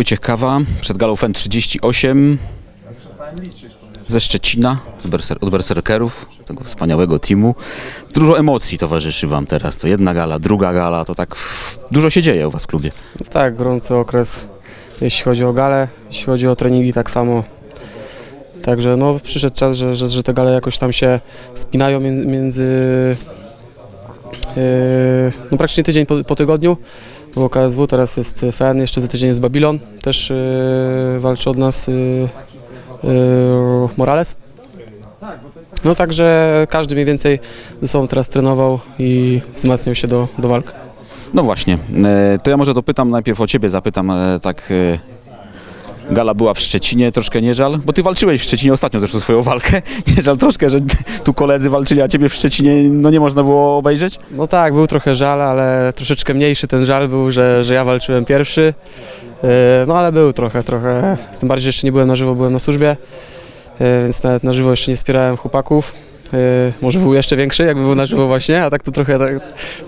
Wojciech Kawa, przed galą FEN 38 ze Szczecina, z berser, od berserkerów, tego wspaniałego teamu. Dużo emocji towarzyszy Wam teraz. To jedna gala, druga gala, to tak dużo się dzieje u Was w klubie. No tak, gorący okres, jeśli chodzi o gale, jeśli chodzi o treningi tak samo. Także no, przyszedł czas, że, że, że te gale jakoś tam się spinają między, między yy, no praktycznie tydzień po, po tygodniu. Było KSW, teraz jest FEN, jeszcze za tydzień jest Babylon, też yy, walczy od nas yy, yy, Morales. No także każdy mniej więcej ze sobą teraz trenował i wzmacniał się do, do walk. No właśnie, e, to ja może dopytam, najpierw o Ciebie zapytam, e, tak... e, Gala była w Szczecinie, troszkę nie żal, bo ty walczyłeś w Szczecinie ostatnio zresztą swoją walkę. Nie żal troszkę, że tu koledzy walczyli, a ciebie w Szczecinie no nie można było obejrzeć? No tak, był trochę żal, ale troszeczkę mniejszy ten żal był, że, że ja walczyłem pierwszy. Yy, No ale był trochę, trochę. Tym bardziej, że jeszcze nie byłem na żywo, byłem na służbie, yy, więc nawet na żywo jeszcze nie wspierałem chłopaków. Yy, Może był jeszcze większy, jakby był na żywo właśnie, a tak to trochę, tak,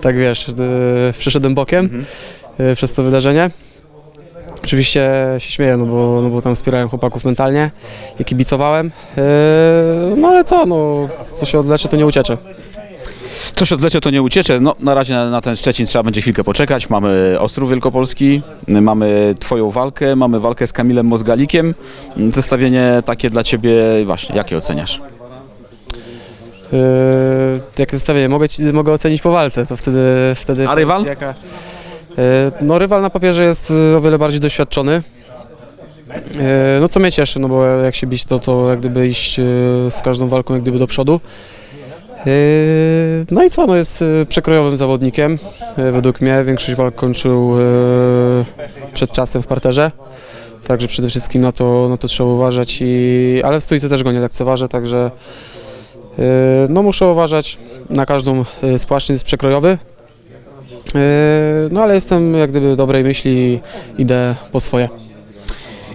tak wiesz, przeszedłem bokiem yy, przez to wydarzenie. Oczywiście się śmieję, no bo, no bo tam wspierałem chłopaków mentalnie i kibicowałem. Yy, No ale co, no, co się odleczy, to nie uciecze. Coś odlecie to nie uciecze. No, na razie na, na ten Szczecin trzeba będzie chwilkę poczekać. Mamy Ostrów Wielkopolski, mamy Twoją walkę, mamy walkę z Kamilem Mozgalikiem. Zestawienie takie dla Ciebie, właśnie, jakie oceniasz? Yy, jakie zestawienie? Mogę, mogę ocenić po walce, to wtedy... wtedy A rywal? Jaka, no rywal na papierze jest yy, o wiele bardziej doświadczony. Yy, no co mnie cieszy, no bo jak się bić, to, to jak gdyby iść z każdą walką jak gdyby do przodu. No i co, no jest przekrojowym zawodnikiem. Według mnie większość walk kończył przed czasem w parterze. Także przede wszystkim na to, na to trzeba uważać, i, ale w stójce też go nie lekceważę, także No muszę uważać na każdą z płaszczyzn jest przekrojowy. Yy, No ale jestem jak gdyby dobrej myśli i idę po swoje.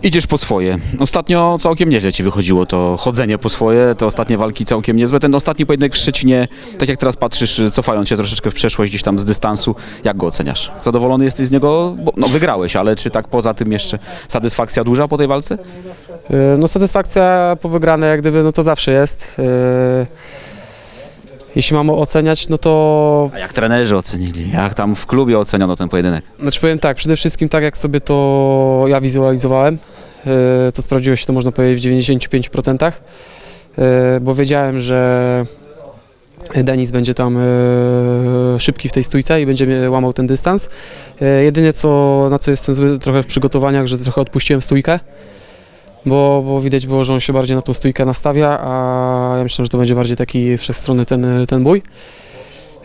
Idziesz po swoje. Ostatnio całkiem nieźle Ci wychodziło to chodzenie po swoje, te ostatnie walki całkiem niezłe. Ten ostatni pojedynek w Szczecinie, tak jak teraz patrzysz, cofając się troszeczkę w przeszłość gdzieś tam z dystansu, jak go oceniasz? Zadowolony jesteś z niego? Bo, no wygrałeś, ale czy tak poza tym jeszcze satysfakcja duża po tej walce? Yy, No satysfakcja po wygranej jak gdyby no to zawsze jest. Yy, Jeśli mamy oceniać, no to A jak trenerzy ocenili? Jak tam w klubie oceniono ten pojedynek? Znaczy powiem tak, przede wszystkim tak jak sobie to ja wizualizowałem, yy, to sprawdziło się to można powiedzieć w 95%, yy, bo wiedziałem, że Denis będzie tam yy, szybki w tej stójce i będzie mnie łamał ten dystans. Jedynie co, na co jestem zły trochę w przygotowaniach, że trochę odpuściłem stójkę, bo, bo widać było, że on się bardziej na tą stójkę nastawia, a ja myślę, że to będzie bardziej taki wszechstronny ten, ten bój.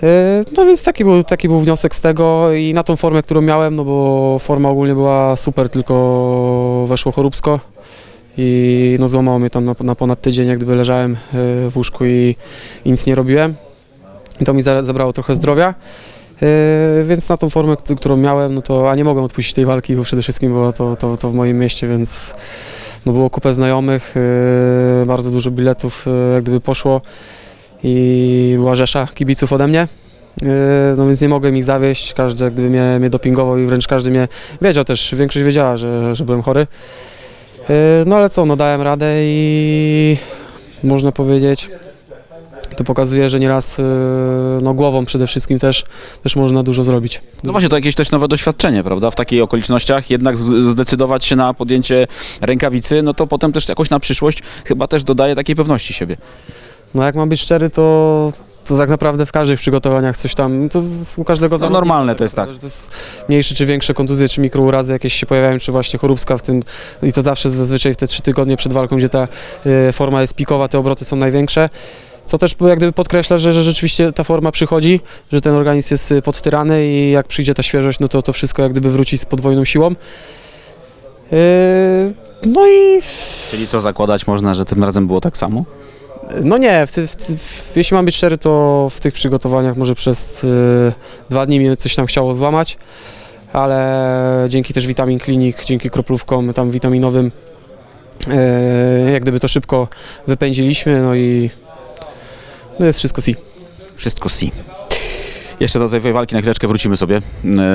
E, No więc taki był, taki był wniosek z tego i na tą formę, którą miałem, no bo forma ogólnie była super, tylko weszło choróbsko i no złamało mnie tam na, na ponad tydzień, jak gdyby leżałem e, w łóżku i, i nic nie robiłem. I to mi za, zabrało trochę zdrowia. E, Więc na tą formę, którą miałem, no to a nie mogłem odpuścić tej walki, bo przede wszystkim było to, to, to w moim mieście, więc no było kupę znajomych, e, bardzo dużo biletów e, jak gdyby poszło i była rzesza kibiców ode mnie. Yy, No więc nie mogłem ich zawieść, każdy jak gdyby mnie, mnie dopingował i wręcz każdy mnie wiedział też, większość wiedziała, że, że byłem chory. No ale co, no dałem radę i można powiedzieć, to pokazuje, że nieraz yy, no głową przede wszystkim też, też można dużo zrobić. No właśnie, to jakieś też nowe doświadczenie, prawda? W takich okolicznościach jednak z- zdecydować się na podjęcie rękawicy, no to potem też jakoś na przyszłość chyba też dodaje takiej pewności siebie. No jak mam być szczery, to, to tak naprawdę w każdych przygotowaniach coś tam, to z, u każdego No zawodnika, normalne to jest tak. że To jest mniejsze czy większe kontuzje, czy mikrourazy jakieś się pojawiają, czy właśnie choróbska w tym i to zawsze zazwyczaj w te trzy tygodnie przed walką, gdzie ta y, forma jest pikowa, te obroty są największe. Co też jak gdyby podkreśla, że, że rzeczywiście ta forma przychodzi, że ten organizm jest y, podtyrany i jak przyjdzie ta świeżość, no to to wszystko jak gdyby wróci z podwójną siłą. Y, No i Czyli co zakładać można, że tym razem było tak samo? no nie, w, ty- w, ty- w, jeśli mam być szczery, to w tych przygotowaniach może przez y, dwa dni mnie coś tam chciało złamać, ale dzięki też Vitamin Clinic, dzięki kroplówkom tam witaminowym, y, jak gdyby to szybko wypędziliśmy, no i no jest wszystko si. Wszystko si. Jeszcze do tej walki na chwileczkę wrócimy sobie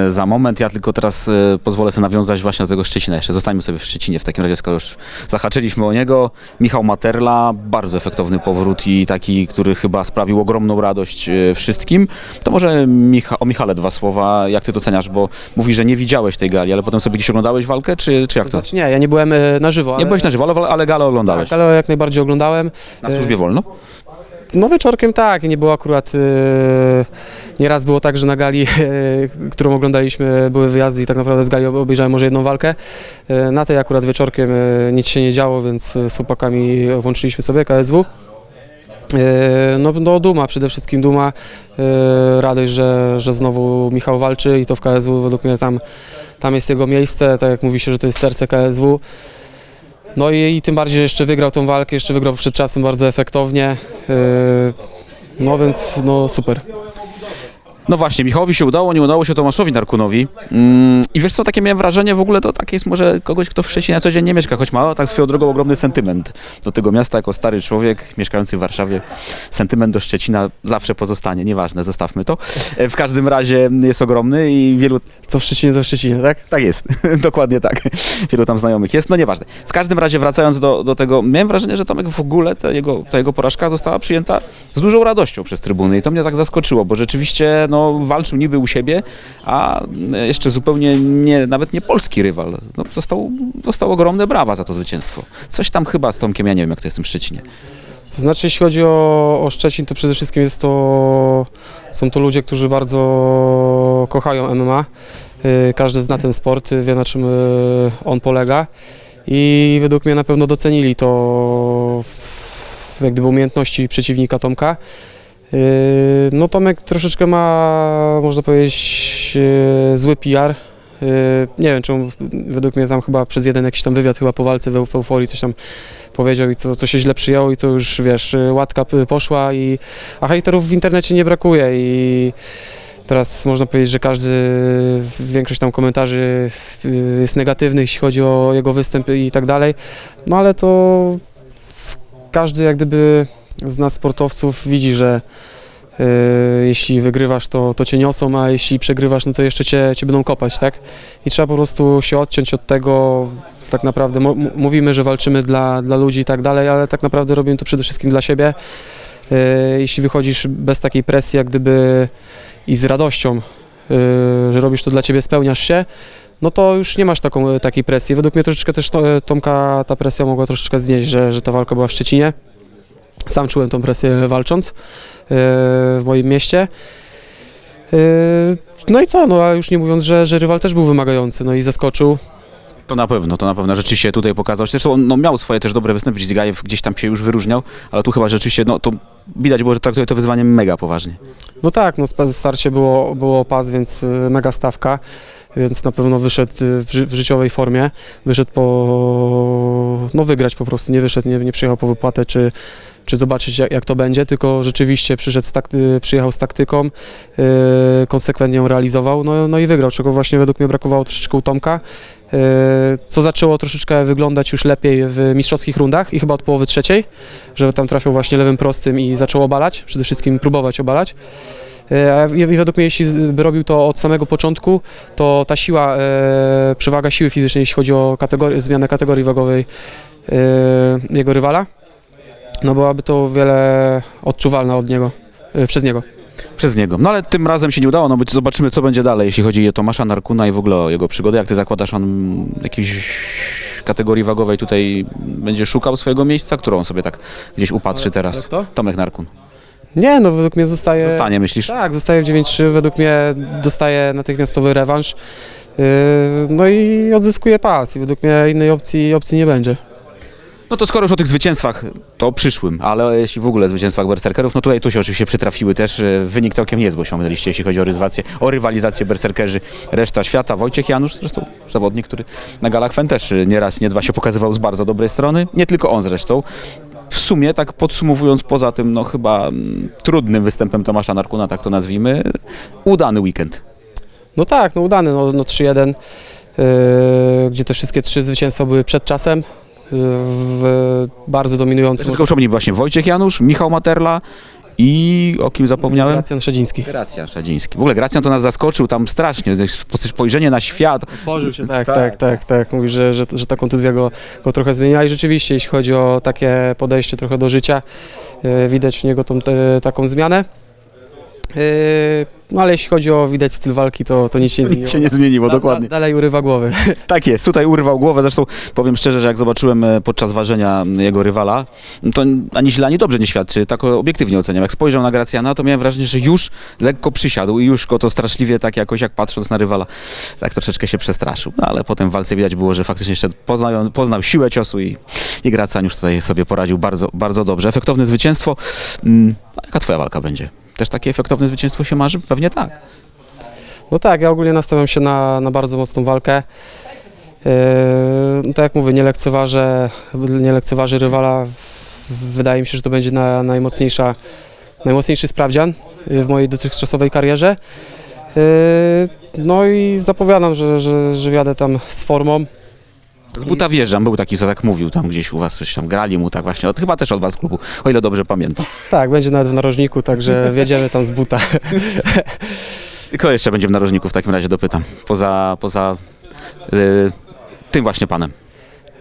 e, za moment. Ja tylko teraz e, pozwolę sobie nawiązać właśnie do tego Szczecina jeszcze. Zostańmy sobie w Szczecinie w takim razie, skoro już zahaczyliśmy o niego. Michał Materla, bardzo efektowny powrót i taki, który chyba sprawił ogromną radość e, wszystkim. To może Micha o Michale dwa słowa, jak ty doceniasz, bo mówi, że nie widziałeś tej gali, ale potem sobie gdzieś oglądałeś walkę, czy, czy jak to? Znaczy nie, ja nie byłem e, na żywo, ale, Nie byłeś na żywo, ale, ale galę oglądałeś. tak, ale jak najbardziej oglądałem. Na służbie wolno? No wieczorkiem tak, nie było akurat, e, nieraz było tak, że na gali, e, którą oglądaliśmy, były wyjazdy i tak naprawdę z gali ob- obejrzałem może jedną walkę. E, na tej akurat wieczorkiem e, nic się nie działo, więc z chłopakami włączyliśmy sobie KSW. No, no duma, przede wszystkim duma, radość, że, że znowu Michał walczy i to w KSW według mnie tam, tam jest jego miejsce, tak jak mówi się, że to jest serce KSW. No i, i tym bardziej, że jeszcze wygrał tą walkę, jeszcze wygrał przed czasem bardzo efektownie. Yy, No więc no super. No właśnie, Michałowi się udało, nie udało się Tomaszowi Narkunowi. Mm, I wiesz co, takie miałem wrażenie w ogóle to takie jest może kogoś, kto w Szczecinie na co dzień nie mieszka, choć ma tak swoją drogą ogromny sentyment do tego miasta jako stary człowiek mieszkający w Warszawie. Sentyment do Szczecina zawsze pozostanie, nieważne, zostawmy to. E, W każdym razie jest ogromny i wielu Co w Szczecinie, to w Szczecinie, tak? tak jest, dokładnie tak. Wielu tam znajomych jest, no nieważne. W każdym razie wracając do, do tego, miałem wrażenie, że Tomek w ogóle, ta jego, ta jego porażka została przyjęta z dużą radością przez trybuny i to mnie tak zaskoczyło, bo rzeczywiście no, walczył niby u siebie, a jeszcze zupełnie nie, nawet nie polski rywal. No, dostał, dostał ogromne brawa za to zwycięstwo. Coś tam chyba z Tomkiem, ja nie wiem jak to jest w tym Szczecinie. To znaczy, jeśli chodzi o, o Szczecin, to przede wszystkim jest to, są to ludzie, którzy bardzo kochają MMA. Yy, Każdy zna ten sport, wie na czym on polega i według mnie na pewno docenili to w, jak gdyby umiejętności przeciwnika Tomka. Yy, No Tomek troszeczkę ma, można powiedzieć, yy, zły PR. Yy, Nie wiem, czemu według mnie tam chyba przez jeden jakiś tam wywiad chyba po walce w eu- w euforii coś tam powiedział i co, co się źle przyjęło i to już, wiesz, łatka poszła i a hejterów w internecie nie brakuje i teraz można powiedzieć, że każdy, większość tam komentarzy jest negatywnych, jeśli chodzi o jego występ i tak dalej, no ale to każdy jak gdyby z nas sportowców widzi, że y, jeśli wygrywasz, to, to cię niosą, a jeśli przegrywasz, no to jeszcze cię, cię będą kopać, tak? I trzeba po prostu się odciąć od tego, tak naprawdę mówimy, że walczymy dla, dla ludzi i tak dalej, ale tak naprawdę robimy to przede wszystkim dla siebie. Y, Jeśli wychodzisz bez takiej presji, jak gdyby i z radością, y, że robisz to dla ciebie, spełniasz się, no to już nie masz taką, takiej presji. Według mnie troszeczkę też to, Tomka ta presja mogła troszeczkę znieść, że, że ta walka była w Szczecinie. Sam czułem tą presję walcząc y, w moim mieście. Y, No i co, no a już nie mówiąc, że, że rywal też był wymagający, no i zaskoczył. To na pewno, to na pewno rzeczywiście tutaj pokazał. Zresztą on no, miał swoje też dobre występy, Zigajew gdzieś tam się już wyróżniał, ale tu chyba rzeczywiście, no to widać było, że traktuje to wyzwanie mega poważnie. No tak, no starcie było, było pas, więc y, mega stawka, więc na pewno wyszedł y, w, ży- w życiowej formie, wyszedł po, no wygrać po prostu, nie wyszedł, nie, nie przyjechał po wypłatę, czy, czy zobaczyć jak, jak to będzie, tylko rzeczywiście przyszedł z takty, przyjechał z taktyką, y, konsekwentnie ją realizował, no, no i wygrał, czego właśnie według mnie brakowało troszeczkę u Tomka, y, co zaczęło troszeczkę wyglądać już lepiej w mistrzowskich rundach i chyba od połowy trzeciej, że tam trafił właśnie lewym prostym i zaczął obalać, przede wszystkim próbować obalać. A I według mnie, jeśli by robił to od samego początku, to ta siła, e, przewaga siły fizycznej, jeśli chodzi o zmianę kategorii wagowej e, jego rywala, no byłaby to o wiele odczuwalna od niego, e, przez niego. Przez niego. No ale tym razem się nie udało, no bo zobaczymy co będzie dalej, jeśli chodzi o Tomasza Narkuna i w ogóle o jego przygodę. Jak ty zakładasz, on jakiejś kategorii wagowej tutaj będzie szukał swojego miejsca, którą on sobie tak gdzieś upatrzy teraz? kto? Tomek Narkun. Nie, no według mnie zostaje... Zostanie, myślisz? Tak, zostaje w 9-3, według mnie dostaje natychmiastowy rewanż, e, no i odzyskuje pas i według mnie innej opcji, opcji nie będzie. No to skoro już o tych zwycięstwach, to przyszłym, ale jeśli w ogóle zwycięstwach berserkerów, no tutaj tu się oczywiście przytrafiły też. e, Wynik całkiem niezły osiągnęliście, jeśli chodzi o rywalizację, o rywalizację berserkerzy reszta świata. Wojciech Janusz, zresztą zawodnik, który na galach Fen też e, nie raz, nie dwa się pokazywał z bardzo dobrej strony. Nie tylko on zresztą. W sumie, tak podsumowując, poza tym, no chyba mm, trudnym występem Tomasza Narkuna, tak to nazwijmy, udany weekend. No tak, no udany, no, no 3-1, yy, gdzie te wszystkie trzy zwycięstwa były przed czasem, w bardzo dominującym. Tylko przypomnij właśnie Wojciech Janusz, Michał Materla i o kim zapomniałem? Gracjan Szedziński. Gracjan Szadziński. W ogóle Gracjan to nas zaskoczył tam strasznie, spojrzenie na świat. Tworzył się, tak, tak, tak, tak. Mówi, że, że, że ta kontuzja go, go trochę zmieniła i rzeczywiście, jeśli chodzi o takie podejście trochę do życia, e, widać w niego tą, te, taką zmianę. E, No ale jeśli chodzi o widać styl walki, to, to nic się nie zmieniło. Nic się nie zmieniło, Da- dokładnie. Da, dalej urywa głowy. Tak jest, tutaj urwał głowę, zresztą powiem szczerze, że jak zobaczyłem e, podczas ważenia m, jego rywala, to ani źle, ani dobrze nie świadczy, tak obiektywnie oceniam. Jak spojrzał na Gracjana, to miałem wrażenie, że już lekko przysiadł i już go to straszliwie tak jakoś, jak patrząc na rywala, tak troszeczkę się przestraszył. No ale potem w walce widać było, że faktycznie jeszcze poznał, poznał siłę ciosu i, i Gracjan już tutaj sobie poradził bardzo, bardzo dobrze. Efektowne zwycięstwo. Mm, A jaka twoja walka będzie? Też takie efektowne zwycięstwo się marzy? Pewnie tak. No tak, ja ogólnie nastawiam się na, na bardzo mocną walkę. Yy, no tak jak mówię, nie lekceważę, nie lekceważę rywala. Wydaje mi się, że to będzie na, najmocniejsza, najmocniejszy sprawdzian yy, w mojej dotychczasowej karierze. Yy, No i zapowiadam, że, że, że jadę tam z formą. Z buta wjeżdżam, był taki, co tak mówił, tam gdzieś u was coś tam grali mu tak właśnie, od, chyba też od was klubu, o ile dobrze pamiętam. Tak, będzie nawet w narożniku, także wjedziemy tam z buta. Kto jeszcze będzie w narożniku w takim razie dopytam, poza, poza y, tym właśnie panem.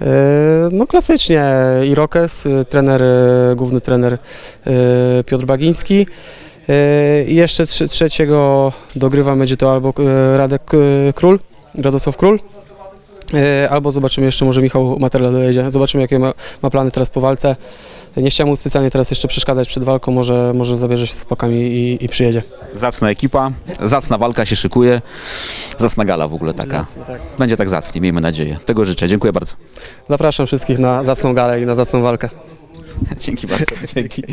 E, No klasycznie Irokes, y, trener, y, główny trener y, Piotr Bagiński. I jeszcze trze- trzeciego dogrywam będzie to albo y, Radek y, Król, Radosław Król, albo zobaczymy jeszcze, może Michał Materla dojedzie. Zobaczymy jakie ma, ma plany teraz po walce. Nie chciałem mu specjalnie teraz jeszcze przeszkadzać przed walką, może, może zabierze się z chłopakami i, i przyjedzie. Zacna ekipa, zacna walka się szykuje, zacna gala w ogóle taka. Tak. Będzie tak zacnie, miejmy nadzieję. Tego życzę, dziękuję bardzo. Zapraszam wszystkich na zacną galę i na zacną walkę. Dzięki bardzo, dzięki.